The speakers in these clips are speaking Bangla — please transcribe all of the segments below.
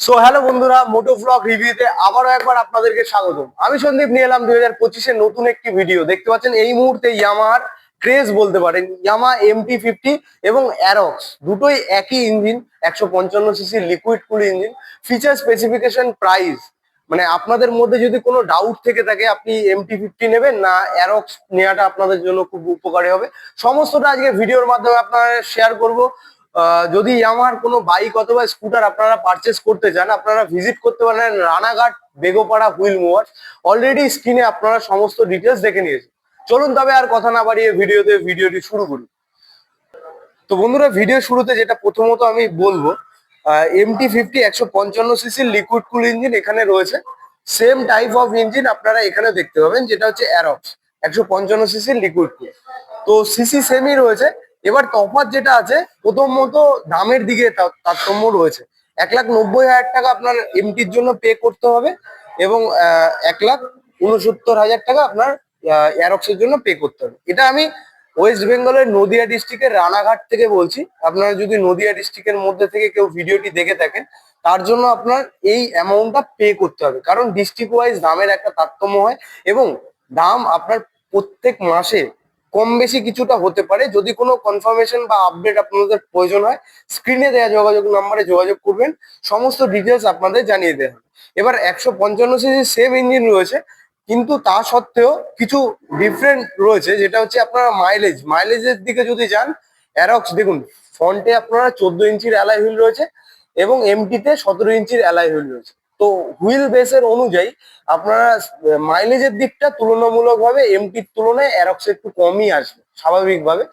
সো হ্যালো বন্ধুরা মোটো ব্লগ রিভিউতে আবারও একবার আপনাদেরকে স্বাগত আমি সন্দীপ, নিয়ে এলাম দুই হাজার পঁচিশের নতুন একটি ভিডিও দেখতে পাচ্ছেন, এই মুহূর্তে ইয়ামার ক্রেজ বলতে পারেন ইয়ামা এমটি ফিফটি এবং অ্যারক্স দুটোই একই ইঞ্জিন একশো পঞ্চান্ন CC liquid cool engine feature specification price মানে আপনাদের মধ্যে যদি কোনো ডাউট থেকে থাকে, আপনি এমটি ফিফটি নেবেন না অ্যারক্স নেওয়াটা আপনাদের জন্য খুব উপকারী হবে। সমস্তটা আজকে ভিডিওর মাধ্যমে আপনারা শেয়ার করব। যদি আমার কোনো বাইক অথবা স্কুটার আপনারা পারচেস করতে চান, আপনারা ভিজিট করতে পারেন Ranaghat Begopara wheel mower already স্ক্রিনে আপনারা সমস্ত ডিটেলস দেখে নিয়েছেন। চলুন তবে আর কথা না বাড়িয়ে ভিডিওতে ভিডিওটি শুরু করি। তো বন্ধুরা ভিডিও শুরুতে যেটা প্রথমত আমি বলব এমটি ফিফটি একশো পঞ্চান্ন সিসির লিকুইড কুল ইঞ্জিন এখানে রয়েছে। সেম টাইপ অফ ইঞ্জিন আপনারা এখানে দেখতে পাবেন, যেটা হচ্ছে অ্যারক্স একশো পঞ্চান্ন সিসির লিকুইড কুল তো সিসি সেমই রয়েছে। এবার তফাৎ যেটা আছে প্রথমত দামের দিকে তারতম্য রয়েছে। এক লাখ নব্বই হাজার টাকা আপনার এমটির জন্য পে করতে হবে এবং এক লাখ উনসত্তর হাজার টাকা আপনার অ্যারক্সের জন্য পে করতে হবে। এটা আমি ওয়েস্ট বেঙ্গলের নদিয়া ডিস্ট্রিক্টের রানাঘাট থেকে বলছি। আপনারা যদি নদিয়া ডিস্ট্রিক্টের মধ্যে থেকে কেউ ভিডিওটি দেখে থাকেন, তার জন্য আপনার এই অ্যামাউন্টটা পে করতে হবে। কারণ ডিস্ট্রিক্ট ওয়াইজ দামের একটা তারতম্য হয় এবং দাম আপনার প্রত্যেক মাসে কম বেশি কিছুটা হতে পারে। যদি কোনো কনফার্মেশন বা আপডেট আপনাদের প্রয়োজন হয় স্ক্রিনে দেওয়া যোগাযোগ নাম্বারে যোগাযোগ করবেন। সমস্ত ডিটেলস আপনাদের জানিয়ে দেওয়া হবে। এবার একশো পঞ্চান্ন সিসি সেম ইঞ্জিন রয়েছে, কিন্তু তা সত্ত্বেও কিছু ডিফারেন্ট রয়েছে, যেটা হচ্ছে আপনারা মাইলেজ মাইলেজের দিকে যদি যান অ্যারক্স দেখুন ফ্রন্টে আপনারা চোদ্দ ইঞ্চির অ্যালাই হুইল রয়েছে এবং এমটিতে সতেরো ইঞ্চির অ্যালাই হুইল রয়েছে। তো হুইল বেসের অনুযায়ী আপনারা মাইলেজের দিকটা তুলনামূলকভাবে এমটির তুলনায় অ্যারক্স একটু কমই আসবে, স্বাভাবিকভাবে।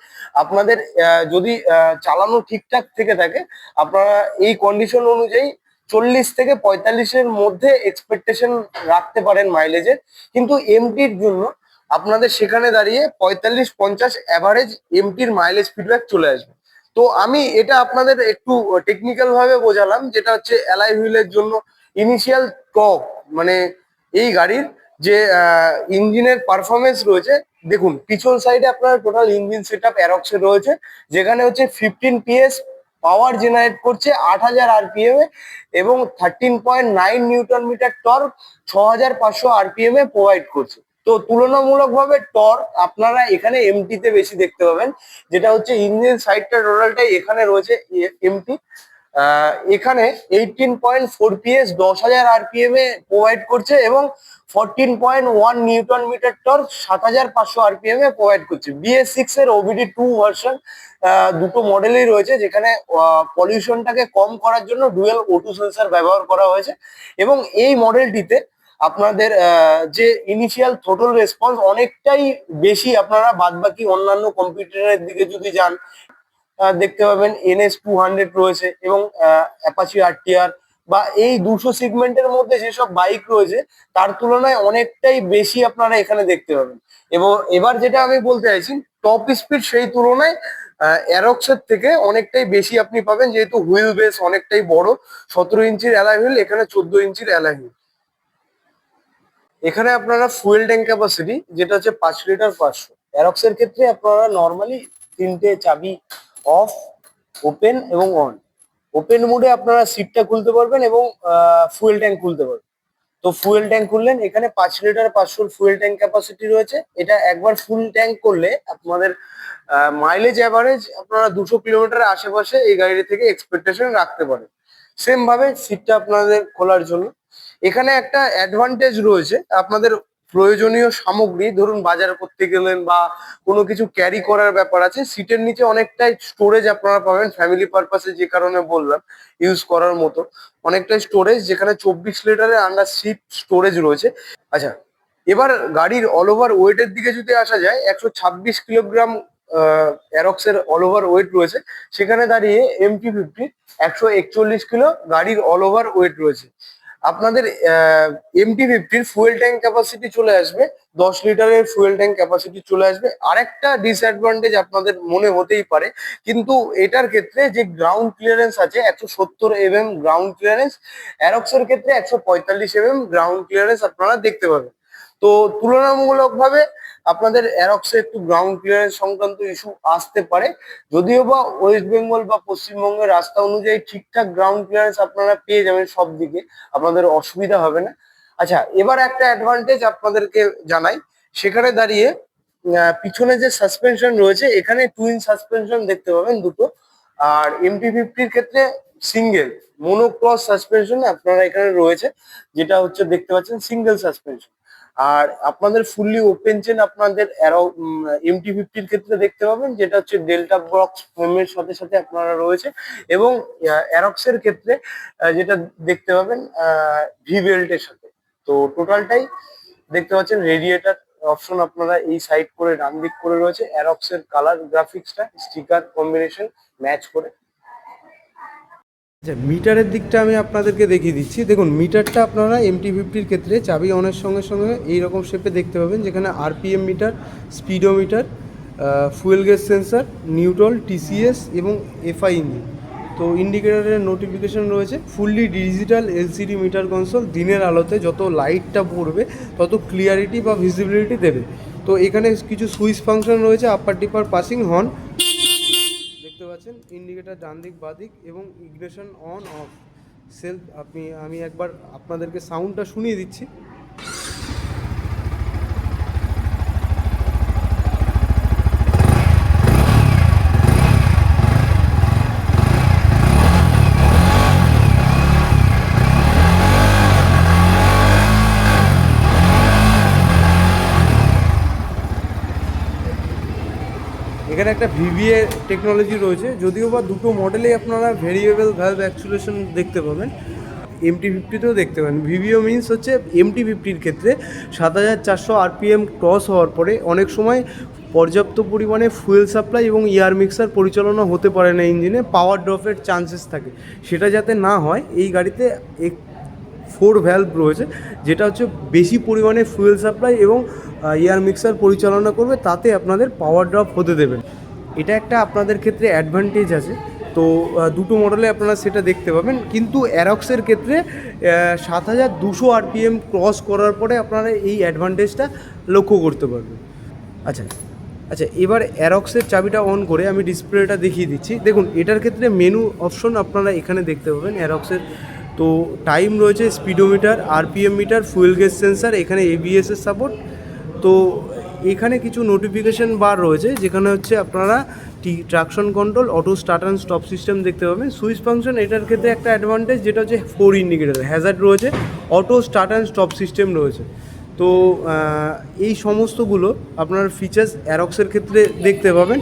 আপনাদের যদি চালানো ঠিকঠাক থেকে থাকে, আপনারা এই কন্ডিশন অনুযায়ী চল্লিশ থেকে পঁয়তাল্লিশের মধ্যে এক্সপেকটেশন রাখতে পারেন মাইলেজের কিন্তু এমটির জন্য আপনাদের সেখানে দাঁড়িয়ে পঁয়তাল্লিশ, পঞ্চাশ অ্যাভারেজ এমটির মাইলেজ ফিডব্যাক চলে আসবে। তো আমি এটা আপনাদের একটু টেকনিক্যাল ভাবে বোঝালাম, যেটা হচ্ছে অ্যালাই হুইলের জন্য ইনিশিয়াল টক মানে এই গাড়ির যে ইঞ্জিনের পারফরমেন্স রয়েছে, দেখুন, পিছন সাইডে আপনার টোটাল ইঞ্জিন সেট আপ অ্যারক্সের রয়েছে, যেখানে হচ্ছে ফিফটিন পিএস পাওয়ার জেনারেট করছে আট হাজার আরপিএম এ এবং thirteen point nine newton meter torque ছ হাজার পাঁচশো আরপিএম এ প্রোভাইড করছে। তো তুলনামূলকভাবে টর্ক আপনারা এখানে এমটিতে বেশি দেখতে পাবেন, যেটা হচ্ছে ইঞ্জিন সাইডটা টোটালটাই এখানে রয়েছে এমটি এখানে এইটিন পয়েন্ট ফোর পিএস দশ হাজার আরপিএম এ প্রোভাইড করছে এবং fourteen point one newton metre torque সাত হাজার পাঁচশো আরপিএম এ প্রোভাইড করছে। বিএস সিক্স এর ওবিডি টু ভার্সন দুটো মডেলই রয়েছে যেখানে পলিউশনটাকে কম করার জন্য ডুয়েল ওটু সেন্সার ব্যবহার করা হয়েছে এবং এই মডেলটিতে আপনাদের যে ইনিশিয়াল থ্রোটল রেসপন্স অনেকটাই বেশি আপনারা বাদবাকি অন্যান্য কম্পিউটারের দিকে যদি যান দেখতে পাবেন এনএস টু হান্ড্রেড রয়েছে এবং অ্যাপাচি আরটিআর বা এই দুশো সেগমেন্টের মধ্যে যেসব বাইক রয়েছে, তার তুলনায় অনেকটাই বেশি আপনারা এখানে দেখতে পাবেন। এবং এবার যেটা আমি বলতে চাইছি টপ স্পিড সেই তুলনায় অ্যারক্সের থেকে অনেকটাই বেশি আপনি পাবেন, যেহেতু হুইল বেস অনেকটাই বড়, সতেরো ইঞ্চির অ্যালাই হুইল এখানে চোদ্দ ইঞ্চির অ্যালাই হুইল এখানে আপনারা ফুয়েল ট্যাঙ্ক ক্যাপাসিটি যেটা হচ্ছে পাঁচ লিটার পাঁচশো। অ্যারক্সের ক্ষেত্রে আপনারা নর্মালি তিনটে চাবি অফ, ওপেন এবং অন। ওপেন মোডে আপনারা সিটটা খুলতে পারবেন এবং ফুয়েল ট্যাঙ্ক খুলতে পারবেন। তো ফুয়েল ট্যাঙ্ক খুললেন, এখানে পাঁচ লিটার পাঁচশোর ফুয়েল ট্যাঙ্ক ক্যাপাসিটি রয়েছে। এটা একবার ফুল ট্যাঙ্ক করলে আপনাদের মাইলেজ অ্যাভারেজ আপনারা দুশো কিলোমিটারের আশেপাশে এই গাড়ি থেকে এক্সপেকটেশন রাখতে পারেন। সেম ভাবে সিটটা আপনাদের খোলার জন্য। এখানে একটা অ্যাডভান্টেজ রয়েছে, আপনাদের প্রয়োজনীয় সামগ্রী, ধরুন বাজার করতে গেলেন বা কোনো কিছু ক্যারি করার ব্যাপার আছে সিটের নিচে অনেকটাই স্টোরেজ আপনারা পাবেন ফ্যামিলি পারপাসে যে কারণে বললাম ইউজ করার মতো। অনেকটাই স্টোরেজ যেখানে চব্বিশ লিটারের আন্ডার সিট স্টোরেজ রয়েছে। আচ্ছা এবার গাড়ির অল ওভার ওয়েটের দিকে যদি আসা যায়, একশো ছাব্বিশ কিলোগ্রাম অ্যারক্সের অল ওভার ওয়েট রয়েছে। সেখানে দাঁড়িয়ে এমটি ফিফটি একশো একচল্লিশ কিলো গাড়ির অল ওভার ওয়েট রয়েছে। আপনাদের এমটি ফিফটির ফুয়েল ট্যাঙ্ক ক্যাপাসিটি চলে আসবে, দশ লিটারের ফুয়েল ট্যাঙ্ক ক্যাপাসিটি চলে আসবে। আরেকটা ডিসঅ্যাডভান্টেজ আপনাদের মনে হতেই পারে, কিন্তু এটার ক্ষেত্রে যে গ্রাউন্ড ক্লিয়ারেন্স আছে, একশো সত্তর এমএম গ্রাউন্ড ক্লিয়ারেন্স অ্যারক্সের ক্ষেত্রে একশো পঁয়তাল্লিশ এম গ্রাউন্ড ক্লিয়ারেন্স আপনারা দেখতে পাবেন। তো তুলনামূলকভাবে আপনাদের অ্যারক্সে একটু গ্রাউন্ড ক্লিয়ারেন্স সংক্রান্ত ইস্যু আসতে পারে। যদিও বা ওয়েস্ট বেঙ্গল বা পশ্চিমবঙ্গের রাস্তা অনুযায়ী ঠিকঠাক গ্রাউন্ড ক্লিয়ারেন্স আপনারা পেয়ে যাবেন সব দিকে, আপনাদের অসুবিধা হবে না। আচ্ছা এবার একটা অ্যাডভান্টেজ আপনাদেরকে জানাই। সেখানে দাঁড়িয়ে পিছনে যে সাসপেনশন রয়েছে, এখানে টুইন সাসপেনশন দেখতে পাবেন দুটো। আর এমটি ফিফটির ক্ষেত্রে সিঙ্গেল মোনোক্রস সাসপেনশন আপনারা এখানে রয়েছে, যেটা হচ্ছে দেখতে পাচ্ছেন সিঙ্গেল সাসপেনশন আর আপনাদের ফুললি ওপেন চেন আপনাদের এমটি ফিফটির ক্ষেত্রে দেখতে পাবেন, যেটা হচ্ছে ডেল্টা বক্স ফ্রেমের সাথে সাথে আপনারা রয়েছে এবং অ্যারক্সের ক্ষেত্রে যেটা দেখতে পাবেন ভি বেল্টের সাথে। তো টোটালটাই দেখতে পাচ্ছেন রেডিয়েটার অপশন আপনারা এই সাইড করে, ডান দিক করে রয়েছে। অ্যারক্সের কালার গ্রাফিক্সটা স্টিকার কম্বিনেশন ম্যাচ করে। আচ্ছা মিটারের দিকটা আমি আপনাদেরকে দেখিয়ে দিচ্ছি। দেখুন, মিটারটা আপনারা এমটি ফিফটির ক্ষেত্রে চাবি অনের সঙ্গে সঙ্গে এইরকম শেপে দেখতে পাবেন, যেখানে RPM meter, speedometer fuel gas sensor neutral TCS এবং এফআই ইঞ্জিন তো ইন্ডিকেটারের নোটিফিকেশন রয়েছে fully digital LCD meter console দিনের আলোতে যত লাইটটা পড়বে, তত ক্লিয়ারিটি বা ভিজিবিলিটি দেবে। তো এখানে কিছু সুইচ ফাংশন রয়েছে আপার টিপার পাসিং দেখতে পাচ্ছেন ইন্ডিকেটার ডান দিক বাদিক এবং ইগনেশন অন অফ সেলফ আপনি, আমি একবার আপনাদেরকে সাউন্ডটা শুনিয়ে দিচ্ছি। এখানে একটা ভিভিএ টেকনোলজি রয়েছে, যদিও বা দুটো মডেলেই আপনারা ভেরিয়েবল ভ্যালভ অ্যাকচুলেশন দেখতে পাবেন। এমটি ফিফটিতেও দেখতে পাবেন ভিভিও মিনস হচ্ছে এমটি ফিফটির ক্ষেত্রে সাত হাজার চারশো আরপিএম ক্রস হওয়ার পরে অনেক সময় পর্যাপ্ত পরিমাণে ফুয়েল সাপ্লাই এবং ইয়ার মিক্সার পরিচালনা হতে পারে না ইঞ্জিনে পাওয়ার ড্রপের চান্সেস থাকে। সেটা যাতে না হয়, এই গাড়িতে এক ফোর ভ্যালভ রয়েছে, যেটা হচ্ছে বেশি পরিমাণে ফুয়েল সাপ্লাই এবং এয়ার মিক্সার পরিচালনা করবে, তাতে আপনাদের পাওয়ার ড্রপ হতে দেবেন এটা একটা আপনাদের ক্ষেত্রে অ্যাডভান্টেজ আছে। তো দুটো মডেলে আপনারা সেটা দেখতে পাবেন। কিন্তু অ্যারক্সের ক্ষেত্রে সাত হাজার দুশো আরপিএম ক্রস করার পরে আপনারা এই অ্যাডভান্টেজটা লক্ষ্য করতে পারবেন। আচ্ছা আচ্ছা এবার অ্যারক্সের চাবিটা অন করে আমি ডিসপ্লেটা দেখিয়ে দিচ্ছি। দেখুন, এটার ক্ষেত্রে মেনু অপশন আপনারা এখানে দেখতে পাবেন অ্যারক্সের তো টাইম রয়েছে speedometer RPM meter fuel gauge sensor এখানে এবিএস এর সাপোর্ট তো এখানে কিছু নোটিফিকেশন বার রয়েছে, যেখানে হচ্ছে আপনারা traction control auto start and stop system দেখতে পাবেন। সুইচ ফাংশন এটার ক্ষেত্রে একটা অ্যাডভান্টেজ যেটা হচ্ছে ফোর ইন্ডিকেটার হ্যাজার্ড রয়েছে auto start and stop system রয়েছে। তো এই সমস্তগুলো আপনার ফিচার্স অ্যারক্সের ক্ষেত্রে দেখতে পাবেন।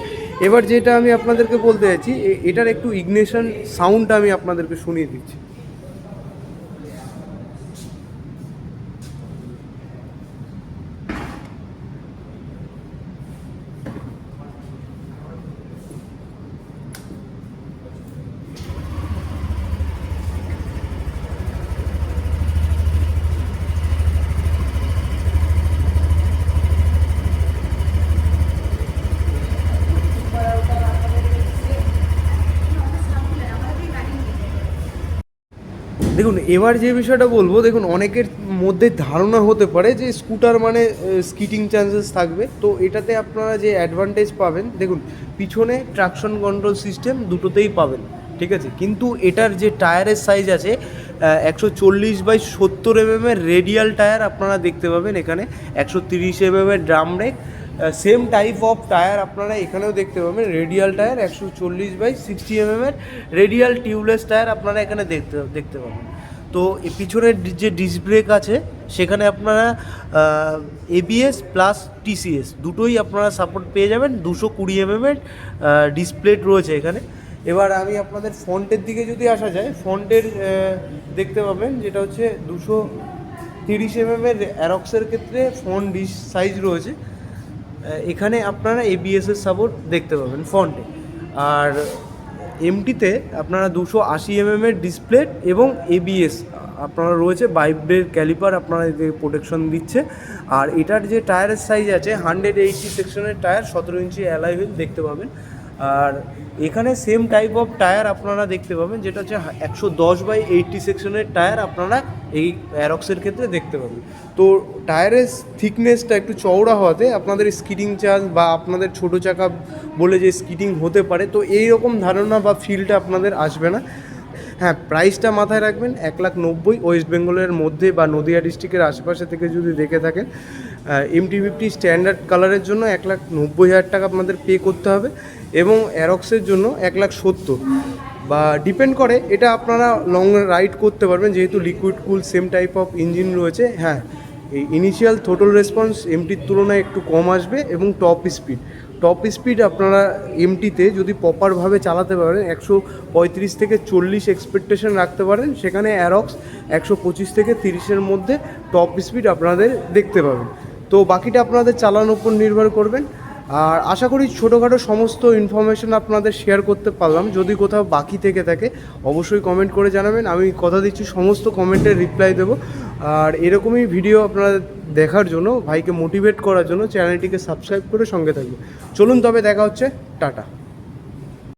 এবার যেটা আমি আপনাদেরকে বলতে চাইছি এটার একটু ইগনিশন সাউন্ডটা আমি আপনাদেরকে শুনিয়ে দিচ্ছি। দেখুন, এবার যে বিষয়টা বলব, দেখুন, অনেকের মধ্যে ধারণা হতে পারে যে স্কুটার মানে স্কিটিং চান্সেস থাকবে। তো এটাতে আপনারা যে অ্যাডভান্টেজ পাবেন, দেখুন, পিছনে ট্রাকশন কন্ট্রোল সিস্টেম দুটোতেই পাবেন, ঠিক আছে? কিন্তু এটার যে টায়ারের সাইজ আছে একশো চল্লিশ বাই সত্তর এম এর রেডিয়াল টায়ার আপনারা দেখতে পাবেন এখানে, একশো তিরিশ এম এর drum brake same type of tyre আপনারা এখানেও দেখতে পাবেন রেডিয়াল টায়ার একশো চল্লিশ বাই সিক্সটি এম এর রেডিয়াল টিউবলেস টায়ার আপনারা এখানে দেখতে দেখতে পাবেন। তো পিছনের যে ডিস্ক ব্রেক আছে, সেখানে আপনারা এবিএস প্লাস টিসিএস দুটোই আপনারা সাপোর্ট পেয়ে যাবেন, দুশো কুড়ি এম এর ডিসপ্লেট রয়েছে এখানে। এবার আমি আপনাদের ফ্রন্টের দিকে যদি আসা যায় ফ্রন্টের দেখতে পাবেন যেটা হচ্ছে দুশো তিরিশ এম এর অ্যারক্সের ক্ষেত্রে ফ্রন্ট ডিস সাইজ রয়েছে। এখানে আপনারা এবিএসের সাপোর্ট দেখতে পাবেন ফ্রন্টে আর এমটিতে আপনারা দুশো আশি এমএমের ডিসপ্লে এবং এবিএস আপনারা রয়েছে বাইব্রের ক্যালিপার আপনারা এতে প্রোটেকশন দিচ্ছে। আর এটার যে টায়ারের সাইজ আছে হান্ড্রেড এইটটি সেকশনের টায়ার সতেরো ইঞ্চি অ্যালাই হুইল দেখতে পাবেন। আর এখানে সেম টাইপ অফ টায়ার আপনারা দেখতে পাবেন, যেটা হচ্ছে একশো দশ বাই এইটটি সেকশনের টায়ার আপনারা এই অ্যারক্সের ক্ষেত্রে দেখতে পাবেন। তো টায়ারের থিকনেসটা একটু চওড়া হওয়াতে আপনাদের স্কিটিং চার্জ বা আপনাদের ছোট চাকা বলে যে স্কিটিং হতে পারে, তো এই রকম ধারণা বা ফিলটা আপনাদের আসবে না। হ্যাঁ প্রাইসটা মাথায় রাখবেন, এক লাখ নব্বই ওয়েস্ট বেঙ্গলের মধ্যে বা নদিয়া ডিস্ট্রিক্টের আশেপাশে থেকে যদি দেখে থাকেন এমটি ফিফটি স্ট্যান্ডার্ড কালারের জন্য এক লাখ নব্বই হাজার টাকা আপনাদের পে করতে হবে এবং অ্যারক্সের জন্য এক লাখ সত্তর। বা ডিপেন্ড করে, এটা আপনারা লং রাইড করতে পারবেন, যেহেতু liquid cool same type of engine রয়েছে। হ্যাঁ এই ইনিশিয়াল থোটল রেসপন্স এমটির তুলনায় একটু কম আসবে এবং টপ স্পিড টপ স্পিড আপনারা এমটিতে যদি প্রপারভাবে চালাতে পারেন, একশো পঁয়ত্রিশ থেকে চল্লিশ এক্সপেকটেশন রাখতে পারেন, সেখানে অ্যারক্স একশো পঁচিশ থেকে তিরিশের মধ্যে টপ স্পিড আপনাদের দেখতে পাবেন। তো বাকিটা আপনাদের চালানোর উপর নির্ভর করবেন। আর আশা করি ছোটোখাটো সমস্ত ইনফরমেশন আপনাদের শেয়ার করতে পারলাম। যদি কোথাও বাকি থেকে থাকে, অবশ্যই কমেন্ট করে জানাবেন। আমি কথা দিচ্ছি, সমস্ত কমেন্টের রিপ্লাই দেবো। আর এরকমই ভিডিও আপনারা দেখার জন্য, ভাইকে মোটিভেট করার জন্য চ্যানেলটিকে সাবস্ক্রাইব করে সঙ্গে থাকবে চলুন তবে দেখা হচ্ছে। টাটা।